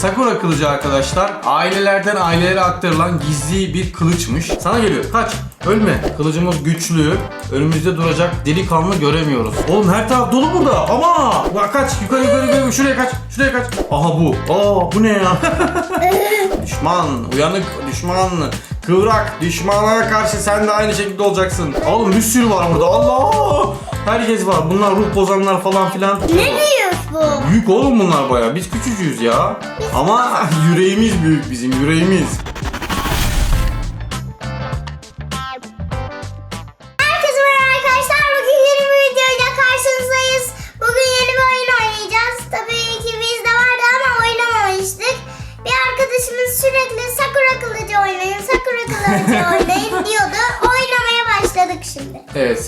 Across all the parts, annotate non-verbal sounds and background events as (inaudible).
Sakura kılıcı arkadaşlar ailelerden ailelere aktarılan gizli bir kılıçmış. Sana geliyor. Kaç. Ölme. Kılıcımız güçlü. Önümüzde duracak delikanlı göremiyoruz. Oğlum her taraf dolu burada. Ama Ulan kaç. Yukarı yukarı yukarı. Şuraya kaç. Şuraya kaç. Aha bu. Aa bu ne ya? (laughs) düşman. Uyanık düşman. Kıvrak. Düşmana karşı sen de aynı şekilde olacaksın. Oğlum bir sürü var burada. Allah. Herkes var. Bunlar ruh bozanlar falan filan. Ne büyük bu? Büyük oğlum bunlar baya. Biz küçücüğüz ya. Ama (laughs) yüreğimiz büyük bizim yüreğimiz.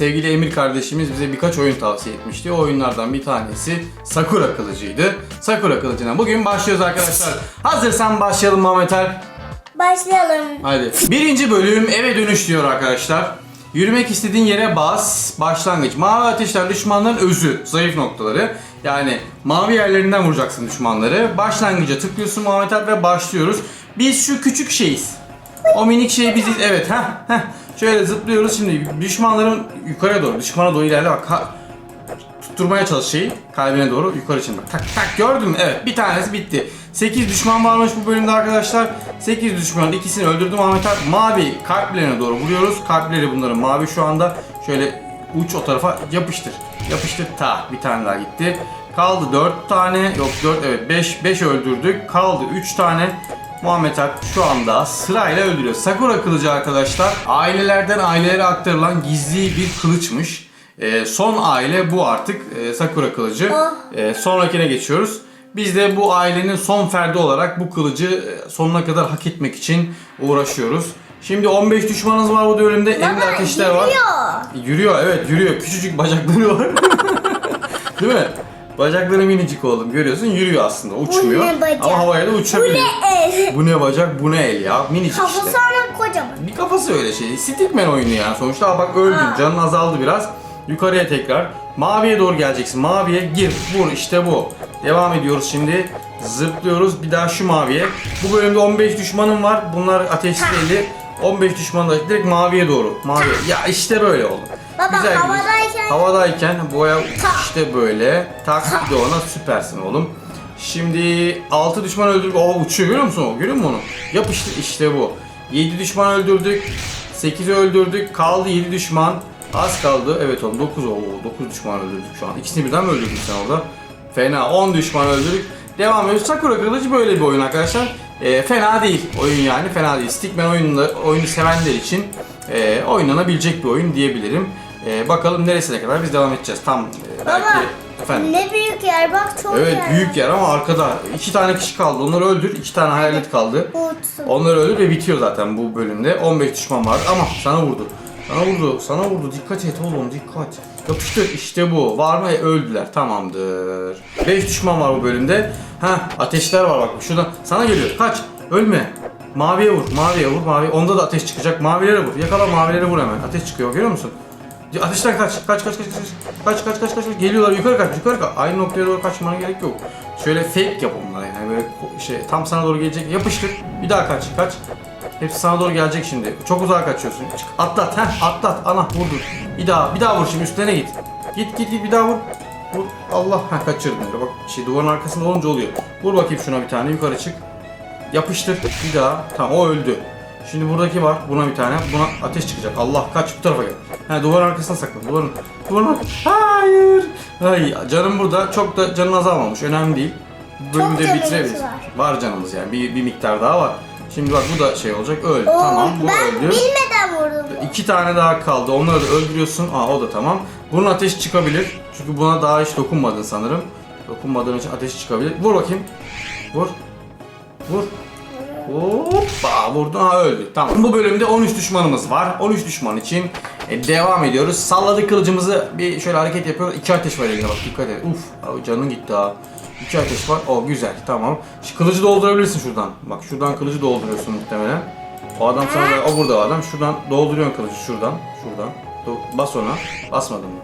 Sevgili Emir kardeşimiz bize birkaç oyun tavsiye etmişti. O oyunlardan bir tanesi Sakura kılıcıydı. Sakura kılıcına bugün başlıyoruz arkadaşlar. Hazırsan başlayalım Mehmet Alp. Başlayalım. Hadi. Birinci bölüm eve dönüş diyor arkadaşlar. Yürümek istediğin yere bas. Başlangıç. Mavi ateşler düşmanların özü. Zayıf noktaları. Yani mavi yerlerinden vuracaksın düşmanları. Başlangıca tıklıyorsun Muhammed Alp ve başlıyoruz. Biz şu küçük şeyiz. O minik şeyi biziz. Evet. Heh, heh. Şöyle zıplıyoruz. Şimdi düşmanların yukarıya doğru. Düşmana doğru ilerle bak. Ha- tutturmaya çalış şeyi kalbine doğru yukarı bak. Tak tak gördün mü? Evet bir tanesi bitti. 8 düşman varmış bu bölümde arkadaşlar. 8 düşmanın ikisini öldürdüm Ahmet Alp. Mavi kalplerine doğru vuruyoruz. Kalpleri bunların mavi şu anda. Şöyle uç o tarafa yapıştır. Yapıştır. Ta bir tane daha gitti. Kaldı 4 tane. Yok 4 evet 5 5 öldürdük. Kaldı 3 tane. Muhammed Alp şu anda sırayla öldürüyor. Sakura kılıcı arkadaşlar ailelerden ailelere aktarılan gizli bir kılıçmış. Ee, son aile bu artık ee, Sakura kılıcı. Ee, sonrakine geçiyoruz. Biz de bu ailenin son ferdi olarak bu kılıcı e, sonuna kadar hak etmek için uğraşıyoruz. Şimdi 15 düşmanımız var bu bölümde. Elinde ateşler var. yürüyor. Yürüyor evet yürüyor. Küçücük bacakları var. (laughs) Değil mi? Bacakları minicik oğlum görüyorsun yürüyor aslında uçmuyor. ne bacak? Ama havaya da Bu uçabiliyor. ne el? Bu ne bacak bu ne el ya minicik Kafası işte. ama kocaman. Bir kafası öyle şey. Stickman oyunu yani sonuçta. Aa, bak öldün Ha. canın azaldı biraz. Yukarıya tekrar. Maviye doğru geleceksin. Maviye gir. Vur işte bu. Devam ediyoruz şimdi. Zıplıyoruz. Bir daha şu maviye. Bu bölümde 15 düşmanım var. Bunlar ateşli eli. 15 düşman da direkt maviye doğru. Maviye. Ya işte böyle oldu. Baba, gidiyorsun. havadayken- Havadayken boya işte böyle. Tak bir de ona süpersin oğlum. Şimdi 6 düşman öldürdük. Oo uçuyor görüyor musun o? Görüyor musun onu? Yapıştı işte bu. 7 düşman öldürdük. 8'i öldürdük. Kaldı 7 düşman. Az kaldı. Evet oğlum 9 o 9 düşman öldürdük şu an. İkisini birden mi öldürdük sen orada? Fena 10 düşman öldürdük. Devam ediyoruz. Sakura Kılıcı böyle bir oyun arkadaşlar. Ee, fena değil oyun yani fena değil. Stickman oyununda oyunu sevenler için e, oynanabilecek bir oyun diyebilirim. E, bakalım neresine kadar biz devam edeceğiz. Tam e, belki Baba efendim. ne büyük yer bak çok Evet yer. büyük yer ama arkada iki tane kişi kaldı. Onları öldür. iki tane hayalet kaldı. Uçsun. Onları öldür ve bitiyor zaten bu bölümde. 15 düşman var ama sana vurdu. Sana vurdu. Sana vurdu. Dikkat et oğlum dikkat. Yapıştır işte bu. Var mı? E, öldüler. Tamamdır. 5 düşman var bu bölümde. Ha ateşler var bak şuradan. Sana geliyor. Kaç. Ölme. Maviye vur. Maviye vur. Mavi. Onda da ateş çıkacak. Mavilere vur. Yakala mavilere vur hemen. Ateş çıkıyor. Görüyor musun? Ateşten kaç. Kaç kaç kaç kaç. Kaç kaç kaç kaç. Geliyorlar yukarı kaç. Yukarı kaç. Aynı noktaya doğru kaçmana gerek yok. Şöyle fake yap onlara yani böyle şey tam sana doğru gelecek. Yapıştır. Bir daha kaç. Kaç. Hepsi sana doğru gelecek şimdi. Çok uzağa kaçıyorsun. Çık, atlat. Heh, atlat. Ana vurdun. Bir daha. Bir daha vur şimdi üstüne git. Git git git bir daha vur. Vur. Allah. Heh, kaçırdın. Bak şey duvarın arkasında olunca oluyor. Vur bakayım şuna bir tane. Yukarı çık. Yapıştır. Bir daha. Tamam o öldü. Şimdi buradaki var. Buna bir tane. Buna ateş çıkacak. Allah kaç bu tarafa gel. He duvarın arkasına saklan. Duvarın. Duvarın. Hayır. Hayır. Canım burada. Çok da canın azalmamış. Önemli değil. Bu bölümü de bitirebiliriz. var. Var canımız yani. Bir, bir miktar daha var. Şimdi bak bu da şey olacak. Öldü. Oo, tamam bu ben öldü. bilmeden vurdum. İki tane daha kaldı. Onları da öldürüyorsun. Aa o da tamam. Bunun ateşi çıkabilir. Çünkü buna daha hiç dokunmadın sanırım. Dokunmadığın için ateşi çıkabilir. Vur bakayım. Vur. Vur. Hoppa vurdun ha öldü. Tamam. Bu bölümde 13 düşmanımız var. 13 düşman için e, devam ediyoruz. Salladık kılıcımızı bir şöyle hareket yapıyoruz. İki ateş var elinde bak dikkat et. Uf canın gitti ha. İki ateş var. O güzel tamam. Şu kılıcı doldurabilirsin şuradan. Bak şuradan kılıcı dolduruyorsun muhtemelen. O adam sana da, o burada o adam. Şuradan dolduruyorsun kılıcı şuradan. Şuradan. Do- Bas ona. Basmadın mı?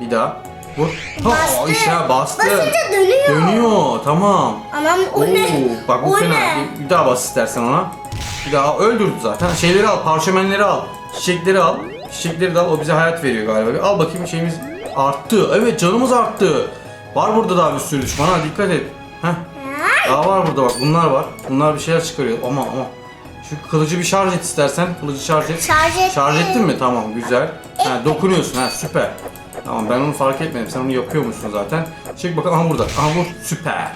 Bir daha. Vur. Bastı. işte bastı. Basınca dönüyor. Dönüyor tamam. Anam o ne? Oo, Bak bu o fena. ne? Bir, bir daha bas istersen ona. Bir daha öldürdü zaten. Şeyleri al, parşömenleri al. Çiçekleri al. Çiçekleri de al. O bize hayat veriyor galiba. Bir al bakayım şeyimiz arttı. Evet canımız arttı. Var burada daha bir sürü düşman ha dikkat et. Heh. Daha var burada bak bunlar var. Bunlar bir şeyler çıkarıyor. Ama ama. Şu kılıcı bir şarj et istersen. Kılıcı şarj et. Şarj ettim. Şarj ettin mi? Tamam güzel. Ha, dokunuyorsun ha süper. Tamam ben onu fark etmedim. Sen onu yapıyormuşsun zaten. Çek bakalım. Aha burada. Aha bu süper.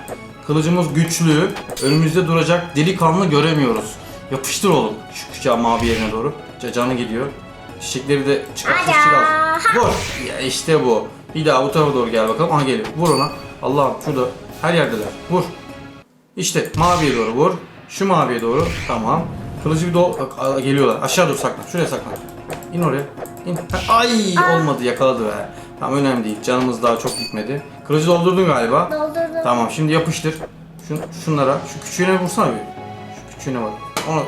Kılıcımız güçlü. Önümüzde duracak delikanlı göremiyoruz. Yapıştır oğlum. Şu küçük mavi yerine doğru. Ca- Canı gidiyor. Çiçekleri de çıkart. Ada. Çiçek al. Vur. Ya işte bu. Bir daha bu tarafa doğru gel bakalım. Aha geliyor. Vur ona. Allah'ım şurada. Her yerdeler. Vur. İşte maviye doğru vur. Şu maviye doğru. Tamam. Kılıcı bir do Bak, a- geliyorlar. Aşağı dur saklan. Şuraya saklan. İn oraya. Ay olmadı yakaladı be. Tamam önemli değil. Canımız daha çok gitmedi. Kılıcı doldurdun galiba. Doldurdum. Tamam şimdi yapıştır. Şun, şunlara. Şu küçüğüne vursana bir. Şu küçüğüne bak. Onu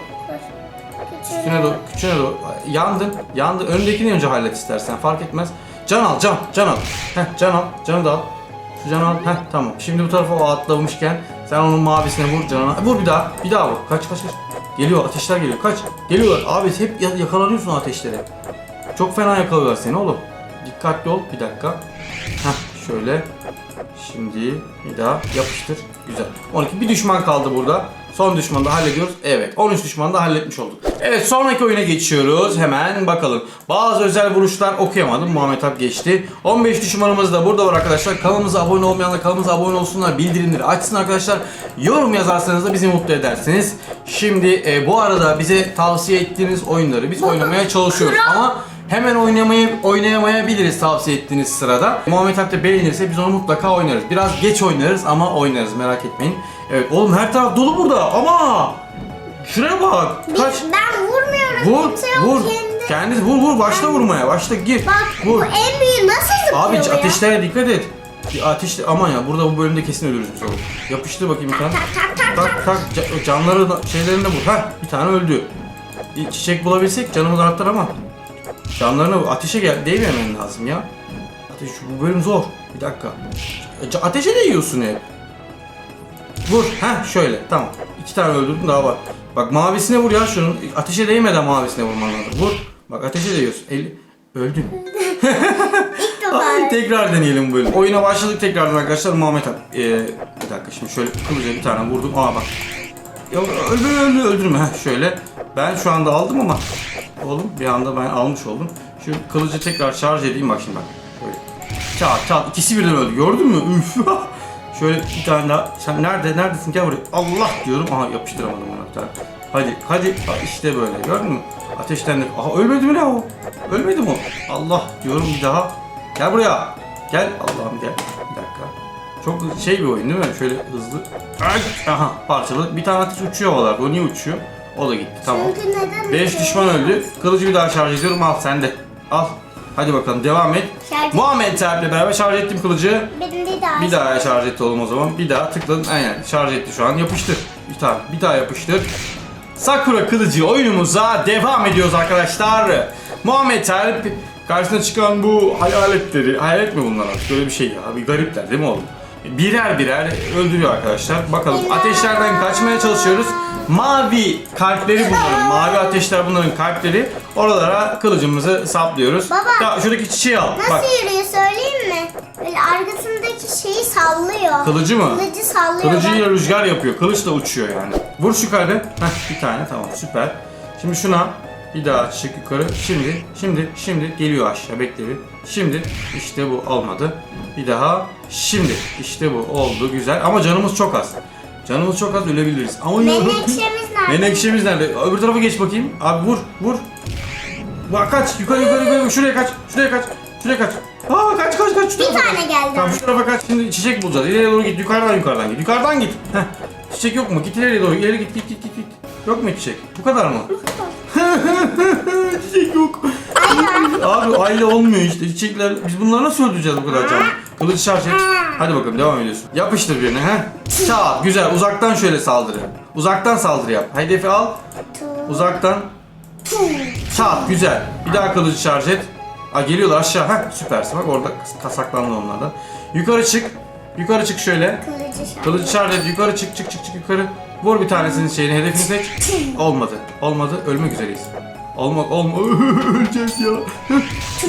küçüğüne doğru. Küçüğüne doğru. Yandın. Yandın. Önündekini önce hallet istersen. Fark etmez. Can al can. Can al. Heh can al. Canı da al. Şu canı al. Heh tamam. Şimdi bu tarafa o atlamışken sen onun mavisine vur canına. Vur bir daha. Bir daha vur. Kaç kaç kaç. Geliyor ateşler geliyor. Kaç. Geliyorlar. Abi hep ya- yakalanıyorsun ateşlere. Çok fena yakalıyorlar seni oğlum. Dikkatli ol. Bir dakika. Heh şöyle. Şimdi bir daha yapıştır. Güzel. 12 bir düşman kaldı burada. Son düşmanı da hallediyoruz. Evet 13 düşmanı da halletmiş olduk. Evet sonraki oyuna geçiyoruz. Hemen bakalım. Bazı özel vuruşlar okuyamadım. Muhammed Alp geçti. 15 düşmanımız da burada var arkadaşlar. Kanalımıza abone olmayanlar kanalımıza abone olsunlar. Bildirimleri açsın arkadaşlar. Yorum yazarsanız da bizi mutlu edersiniz. Şimdi e, bu arada bize tavsiye ettiğiniz oyunları biz oynamaya çalışıyoruz. Ama Hemen oynamayı oynayamayabiliriz tavsiye ettiğiniz sırada. Muhammed Alp beğenirse biz onu mutlaka oynarız. Biraz geç oynarız ama oynarız merak etmeyin. Evet oğlum her taraf dolu burada ama şuraya bak. Kaç. Ben vurmuyorum. Vur vur. kendi. Kendisi vur vur başla vurmaya. Başla gir. Bak vur. bu en büyüğü nasıl zıplıyor Abi ya? ateşlere dikkat et. Bir ateşle aman ya burada bu bölümde kesin ölürüz biz oğlum. Yapıştır bakayım bir tane. Tak tak tak tak. Tak tak ca- canları da- şeylerini de vur. Heh bir tane öldü. Çiçek bulabilsek canımız artar ama. Canlarına ateşe gel değmemen lazım ya. Ateş bu bölüm zor. Bir dakika. E, ca- Ateşe değiyorsun hep. Vur. Heh şöyle tamam. İki tane öldürdün daha var. Bak mavisine vur ya şunun. Ateşe değmeden mavisine vurman lazım. Vur. Bak ateşe değiyorsun. Eli... Öldün. (laughs) Ay, tekrar deneyelim bu bölüm. Oyuna başladık tekrardan arkadaşlar. Muhammed abi. Ee, bir dakika şimdi şöyle kılıca bir tane vurdum. Aa bak. Ya öldür öldür öldürme. Heh, şöyle. Ben şu anda aldım ama oğlum bir anda ben almış oldum. Şu kılıcı tekrar şarj edeyim bak şimdi bak. Şöyle. Çat çat. İkisi birden öldü. Gördün mü? Üf. (laughs) şöyle bir tane daha. Sen nerede? Neredesin? Gel buraya. Allah diyorum. Aha yapıştıramadım ona bir tane. Hadi hadi. Ha, işte böyle. Gördün mü? Ateşten de. Aha ölmedi mi ne o? Ölmedi mi o? Allah diyorum bir daha. Gel buraya. Gel. Allah'ım gel. Bir dakika. Çok şey bir oyun değil mi? Şöyle hızlı. Ay! Aha parçalı. Bir tane ateş uçuyor havalarda. O niye uçuyor? O da gitti. Tamam. Çünkü neden? 5 düşman öldü. Kılıcı bir daha şarj ediyorum. Al sen de. Al. Hadi bakalım devam et. Şarj- Muhammed Serp'le beraber şarj ettim kılıcı. Benim bir daha. Bir daha şarj etti oğlum o zaman. Bir daha tıkladın. Aynen şarj etti şu an. Yapıştır. Bir tane. Bir daha yapıştır. Sakura kılıcı oyunumuza devam ediyoruz arkadaşlar. Muhammed Serp karşısına çıkan bu hayaletleri. Hayalet mi bunlar artık? Böyle bir şey ya. Bir garipler değil mi oğlum? Birer birer öldürüyor arkadaşlar. Bakalım ateşlerden kaçmaya çalışıyoruz. Mavi kalpleri bunların. Mavi ateşler bunların kalpleri. Oralara kılıcımızı saplıyoruz. Baba. Ya şuradaki çiçeği al. Nasıl Bak. yürüyor söyleyeyim mi? Böyle arkasındaki şeyi sallıyor. Kılıcı mı? Kılıcı sallıyor. Kılıcıyla bak. rüzgar yapıyor. Kılıç da uçuyor yani. Vur şu kalbe. Heh bir tane tamam süper. Şimdi şuna bir daha çık yukarı. Şimdi, şimdi, şimdi geliyor aşağı bekle bir. Şimdi işte bu olmadı. Bir daha şimdi işte bu oldu güzel ama canımız çok az. Canımız çok az ölebiliriz. Ama Menekşemiz (laughs) nerede? Menekşemiz nerede? Öbür tarafa geç bakayım. Abi vur vur. Bak kaç yukarı yukarı yukarı şuraya kaç şuraya kaç şuraya kaç. Aa kaç kaç kaç şu Bir tarafa tane kaç. geldi. Tamam şu tarafa kaç şimdi çiçek bulacağız. İleriye doğru git yukarıdan yukarıdan git. Yukarıdan git. Heh. Çiçek yok mu? Git ileriye doğru. İleri git git git git. git. Yok mu çiçek? Bu kadar mı? (laughs) çiçek yok. Abi aile olmuyor işte. Çiçekler biz bunları nasıl öldüreceğiz bu kadar canlı? Kılıcı şarj et. Hadi bakalım devam ediyorsun. Yapıştır birine he. Çat güzel uzaktan şöyle saldırı. Uzaktan saldırı yap. Hedefi al. Uzaktan. Çat güzel. Bir daha kılıcı şarj et. Aa geliyorlar aşağı. Heh süpersin bak orada kasaklandı onlardan. Yukarı çık. Yukarı çık şöyle. Kılıcı şarj et. Yukarı çık çık çık çık yukarı. Vur bir tanesinin şeyini hedefini seç. Olmadı. Olmadı. Ölmek üzereyiz. Olmak olma. (laughs) Öleceğiz ya.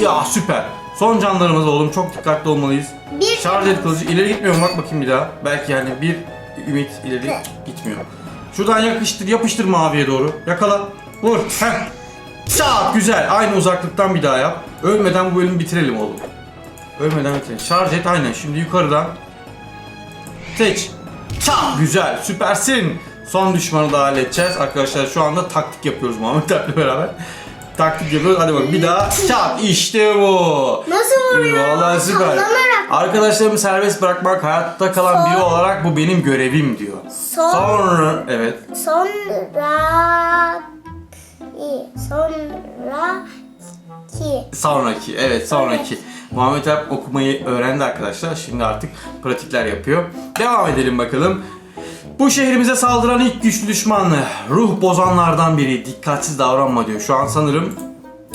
(laughs) ya süper. Son canlarımız oğlum. Çok dikkatli olmalıyız. Bir Şarj et kılıcı. İleri gitmiyor mu? Bak bakayım bir daha. Belki yani bir ümit ileri gitmiyor. Şuradan yapıştır, yapıştır maviye doğru. Yakala. Vur. Heh. Çat. Güzel. Aynı uzaklıktan bir daha yap. Ölmeden bu bölümü bitirelim oğlum. Ölmeden bitirelim. Şarj et aynen. Şimdi yukarıdan. Seç. Çat. Güzel. Süpersin. Son düşmanı da halledeceğiz. Arkadaşlar şu anda taktik yapıyoruz Muhammed Alp'le beraber. Taktik yapıyoruz. Hadi bak bir daha. Çat. İşte bu. Nasıl vuruyor? Vallahi süper. Sallanarak. Arkadaşlarımı serbest bırakmak hayatta kalan biri olarak bu benim görevim diyor. Son. Sonra evet. Sonra. İyi. Sonra. Ki. Sonraki evet sonraki. Muhammed Alp okumayı öğrendi arkadaşlar. Şimdi artık pratikler yapıyor. Devam edelim bakalım. Bu şehrimize saldıran ilk güçlü düşman ruh bozanlardan biri. Dikkatsiz davranma diyor. Şu an sanırım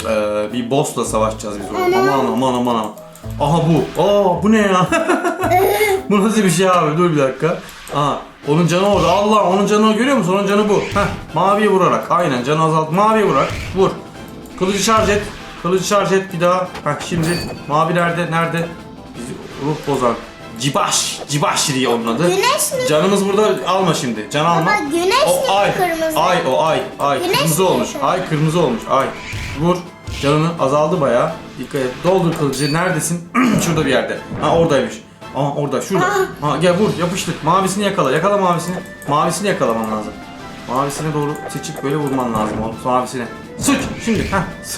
eee, bir boss'la savaşacağız biz onu. Aman aman aman aman. Aha bu. Aa bu ne ya? (laughs) bu nasıl bir şey abi? Dur bir dakika. Aha onun canı orada. Allah onun canını görüyor musun? Onun canı bu. Heh, maviye vurarak. Aynen canı azalt. Maviye vurarak. Vur. Kılıcı şarj et. Kılıcı şarj et bir daha. Heh, şimdi mavi nerede? Nerede? Ruh bozan. Cibaş. Cibaşri onun adı. Güneş mi? Canımız burada alma şimdi. Can alma. Baba, güneş o mi ay. kırmızı? Ay o ay. Ay Güneş kırmızı mi olmuş. kırmızı? Ay kırmızı olmuş. Ay. Vur. Canını azaldı bayağı. Dikkat et. Doldur kılıcı. Neredesin? (clears throat) Şurada bir yerde. Ha oradaymış. Aa orada şurada. Ha gel vur yapıştır. Mavisini yakala. Yakala mavisini. Mavisini yakalaman lazım. Mavisine doğru seçip böyle vurman lazım oğlum. Mavisine. Sıç şimdi. Heh.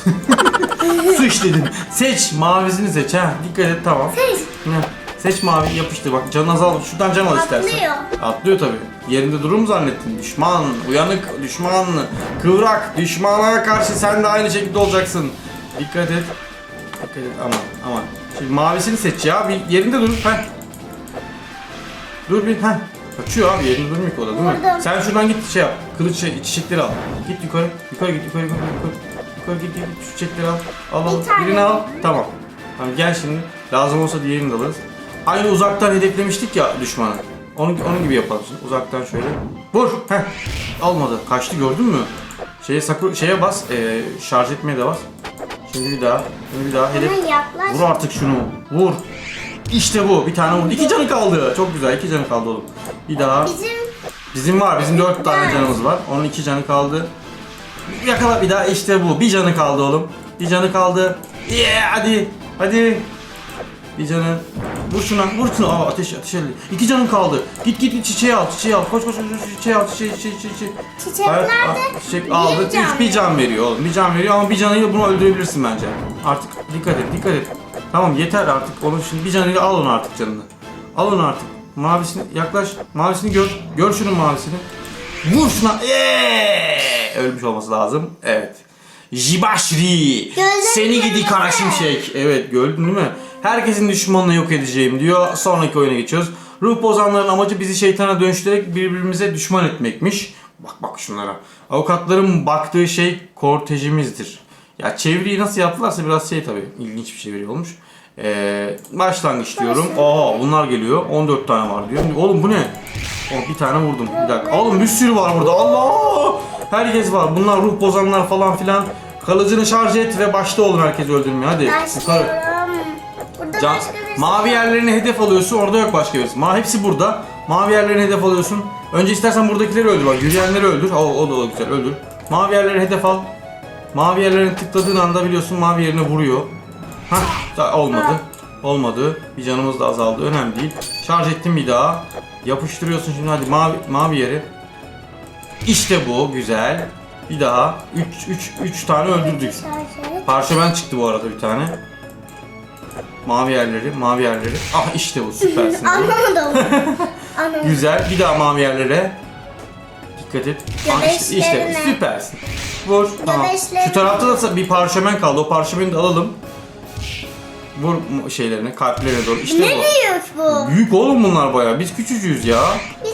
(laughs) Sıç dedim. Seç. Mavisini seç. Ha. Dikkat et tamam. Seç. Seç mavi yapıştır bak canın azal şuradan can al istersen. Atlıyor. Atlıyor tabi. Yerinde durur mu zannettin? Düşman, uyanık, düşman, kıvrak, düşmana karşı sen de aynı şekilde olacaksın. Dikkat et. Dikkat et aman aman. Şimdi mavisini seç ya. Bir yerinde dur. Heh. Dur bir heh. Kaçıyor abi yerinde durmuyor ki o da değil mi? Vurdum. Sen şuradan git şey yap. Kılıç şey, çiçekleri al. Git yukarı. Yukarı git yukarı yukarı yukarı. Yukarı git git git. Çiçekleri al. Al al. Bir. Birini al. Tamam. Tamam gel şimdi. Lazım olsa diğerini de alırız. Aynı uzaktan hedeflemiştik ya düşmanı. Onun, onun gibi yapalım şimdi. Uzaktan şöyle. Vur. Heh. Almadı. Kaçtı gördün mü? Şeye sakır şeye bas. E, şarj etmeye de bas. Şimdi bir daha. Şimdi bir daha. Hedef. Vur artık şunu. Vur. İşte bu. Bir tane vurdu. İki canı kaldı. Çok güzel. İki canı kaldı oğlum. Bir daha. Bizim Bizim var. Bizim dört tane canımız var. Onun iki canı kaldı. Yakala bir daha. İşte bu. Bir canı kaldı oğlum. Bir canı kaldı. Yeah, hadi. Hadi. Bir canı. Vur şuna. Vur şuna. Aa, ateş ateş elli. İki canın kaldı. Git git git çiçeği al. Çiçeği al. Koş koş koş. koş, Çiçeği al. Çiçeği çiçeği çiçeği. Çiçek Hayat- nerede? ah, Çiçek Bir aldı. can Üç, bir can veriyor oğlum. Bir can veriyor ama bir canıyla bunu öldürebilirsin bence. Artık dikkat et. Dikkat et. Tamam yeter artık. Onun şimdi bir canıyla al onu artık canını. Al onu artık. Mavisini yaklaş. Mavisini gör. Gör şunun mavisini. Vur şuna. Eee! Ölmüş olması lazım. Evet. Jibaşri. Gözlerim Seni gidi kırmızı. kara şimşek. Evet gördün değil mi? Herkesin düşmanını yok edeceğim diyor. Sonraki oyuna geçiyoruz. Ruh bozanların amacı bizi şeytana dönüştürerek birbirimize düşman etmekmiş. Bak bak şunlara. Avukatların baktığı şey kortejimizdir. Ya çeviriyi nasıl yaptılarsa biraz şey tabii ilginç bir çeviri olmuş. Ee, başlangıç diyorum. Aa bunlar geliyor. 14 tane var diyor. Oğlum bu ne? Oh, bir tane vurdum. Bir dakika. Oğlum bir sürü var burada. Allah! Herkes var. Bunlar ruh bozanlar falan filan. Kalıcını şarj et ve başta olun herkes öldürmeye. Hadi yukarı. Burada Can, başka mavi yerlerine hedef alıyorsun. Orada yok başka birisi. Ma hepsi burada. Mavi yerlerine hedef alıyorsun. Önce istersen buradakileri öldür. Bak yürüyenleri öldür. O, o da o güzel. Öldür. Mavi yerlere hedef al. Mavi yerlerine tıkladığın anda biliyorsun mavi yerine vuruyor. Hah olmadı. Olmadı. Bir canımız da azaldı. Önemli değil. Şarj ettim bir daha. Yapıştırıyorsun şimdi hadi mavi mavi yeri. İşte bu güzel. Bir daha 3 3 3 tane öldürdük. Parşömen çıktı bu arada bir tane. Mavi yerleri, mavi yerleri. Ah işte bu süpersin. (laughs) Anlamadım. (laughs) Anlamadım. Güzel. Bir daha mavi yerlere. Dikkat et. Ah işte, işte Göbeşlerine. süpersin. Vur. Tamam. Şu tarafta da bir parşömen kaldı. O parşömeni de alalım. Vur şeylerine, kalplerine doğru. İşte ne bu. büyük bu? Büyük oğlum bunlar bayağı. Biz küçücüğüz ya.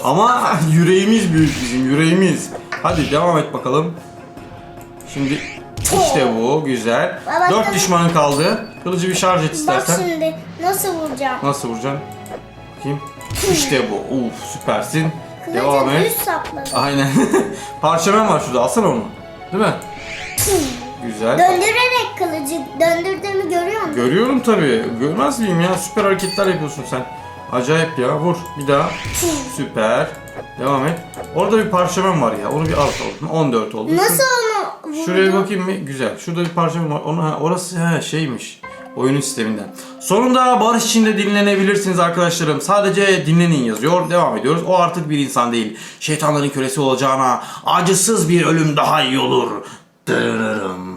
Ama (laughs) yüreğimiz büyük bizim yüreğimiz. Hadi devam et bakalım. Şimdi İşte bu güzel. Baba, Dört düşmanın kaldı. Kılıcı bir şarj et Bak istersen. şimdi nasıl vuracağım. Nasıl vuracaksın? Bakayım. İşte bu. Uf süpersin. Kılıcı Devam et. düz sapladım. Aynen. (laughs) Parşömen var şurada. Alsana onu. Değil mi? Güzel. Döndürerek kılıcı döndürdüğümü görüyor musun? Görüyorum tabii. Görmez miyim ya? Süper hareketler yapıyorsun sen. Acayip ya. Vur. Bir daha. Süper. Devam et. Orada bir parşömen var ya. Onu bir al. oğlum. 14 oldu. Nasıl onu vurdun? Şuraya bakayım mı? Güzel. Şurada bir parçam var. Onu, ha, orası ha, şeymiş. Oyunun sisteminden. Sonunda barış içinde dinlenebilirsiniz arkadaşlarım. Sadece dinlenin yazıyor. Devam ediyoruz. O artık bir insan değil. Şeytanların kölesi olacağına acısız bir ölüm daha iyi olur. Dırırım.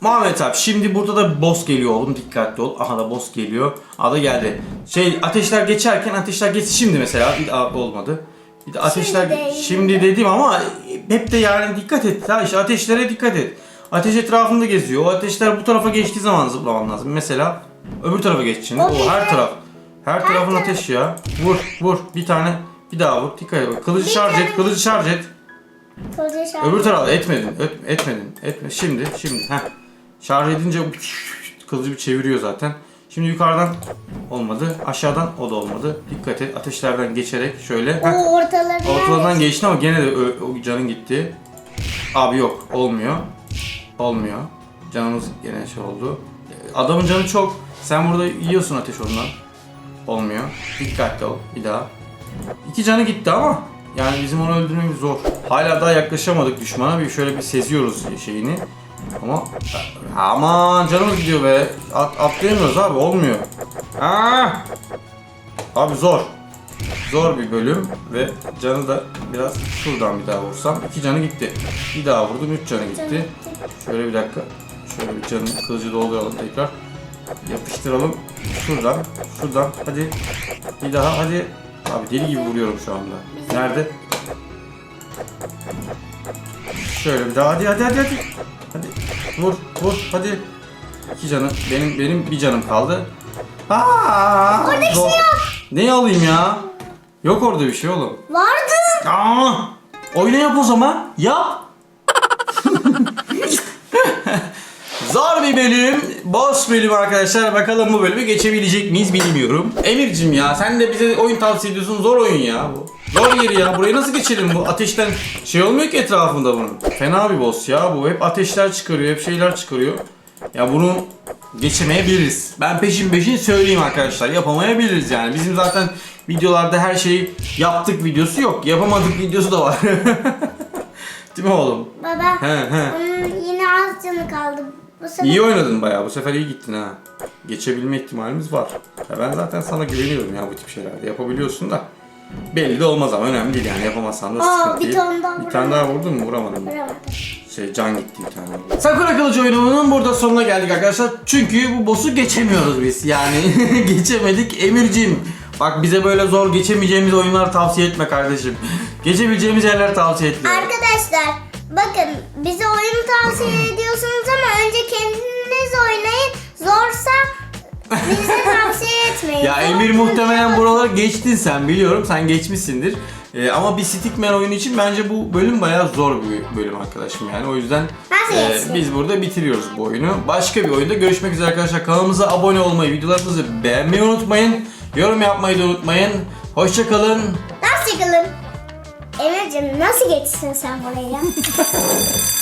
Muhammed abi şimdi burada da boss geliyor oğlum dikkatli ol. Aha da boss geliyor. Ada geldi. Şey ateşler geçerken ateşler geç şimdi mesela bir olmadı. Bir de ateşler değil. şimdi dedim ama hep de yani dikkat et. Ha işte ateşlere dikkat et. Ateş etrafında geziyor. O ateşler bu tarafa geçtiği zaman zıplaman lazım. Mesela öbür tarafa geç şimdi. O her taraf. Her tarafın taraf. ateş ya. Vur vur bir tane. Bir daha vur. Dikkat et. Kılıcı Bir şarj et. tane. Kılıcı şarj et. Kılıcı şarj- Öbür tarafa etmedin. Et, etmedin. Etme. Şimdi şimdi. Heh. Şarj edince (laughs) kılıcı bir çeviriyor zaten. Şimdi yukarıdan olmadı. Aşağıdan o da olmadı. Dikkat et. Ateşlerden geçerek şöyle. Heh. O ortalarından geçti ama gene de ö- o canın gitti. Abi yok. Olmuyor. Olmuyor. Canımız gene şey oldu. Adamın canı çok. Sen burada yiyorsun ateş ondan. Olmuyor. Dikkatli ol. Bir daha. İki canı gitti ama yani bizim onu öldürmemiz zor. Hala daha yaklaşamadık düşmana. Bir şöyle bir seziyoruz şeyini. Ama aman canımız gidiyor be. At, atlayamıyoruz abi olmuyor. Aa! Abi zor. Zor bir bölüm ve canı da biraz şuradan bir daha vursam. iki canı gitti. Bir daha vurdum üç canı gitti. Şöyle bir dakika. Şöyle bir canın kılıcı dolduralım tekrar. Yapıştıralım. Şuradan. Şuradan. Hadi. Bir daha hadi. Abi deli gibi vuruyorum şu anda. Nerede? Şöyle bir daha. Hadi hadi hadi hadi. Hadi. Vur vur hadi. İki canı. Benim benim bir canım kaldı. Aa! Orada bir şey yok. Ne alayım ya? Yok orada bir şey oğlum. Vardı. Aa! Oyna yap o zaman. Yap. Zor bir bölüm. Boss bölüm arkadaşlar. Bakalım bu bölümü geçebilecek miyiz bilmiyorum. Emir'cim ya sen de bize oyun tavsiye ediyorsun. Zor oyun ya bu. Zor yeri ya. Burayı nasıl geçelim bu? Ateşten şey olmuyor ki etrafında bunun. Fena bir boss ya bu. Hep ateşler çıkarıyor. Hep şeyler çıkarıyor. Ya bunu geçemeyebiliriz. Ben peşin peşin söyleyeyim arkadaşlar. Yapamayabiliriz yani. Bizim zaten videolarda her şeyi yaptık videosu yok. Yapamadık videosu da var. (laughs) Değil mi oğlum? Baba. He he. Onun yine az canı kaldı. Bu sefer İyi oynadın bayağı. Bu sefer iyi gittin ha. Geçebilme ihtimalimiz var. Ya ben zaten sana güveniyorum ya bu tip şeylerde. Yapabiliyorsun da. Belli de olmaz ama önemli değil yani. Yapamazsan da Aa, sıkıntı bir değil. tane daha Bir tane daha vurdun mu? Vuramadım. Şey can gitti bir tane. Sakura Kılıcı oyununun burada sonuna geldik arkadaşlar. Çünkü bu boss'u geçemiyoruz biz. Yani (laughs) geçemedik Emircim. Bak bize böyle zor geçemeyeceğimiz oyunlar tavsiye etme kardeşim. Geçebileceğimiz yerler tavsiye etme. Arkadaşlar bakın bize oyun tavsiye ediyorsunuz ama önce kendiniz oynayın. Zorsa bize tavsiye (laughs) etmeyin. Ya Emir muhtemelen buraları geçtin sen biliyorum. Sen geçmişsindir. Ee, ama bir Stickman oyunu için bence bu bölüm bayağı zor bir bölüm arkadaşım yani. O yüzden e, biz burada bitiriyoruz bu oyunu. Başka bir oyunda görüşmek üzere arkadaşlar. Kanalımıza abone olmayı, videolarımızı beğenmeyi unutmayın. Yorum yapmayı da unutmayın. Hoşçakalın. Yıkılın? Emir'cim nasıl geçsin sen buraya? (laughs)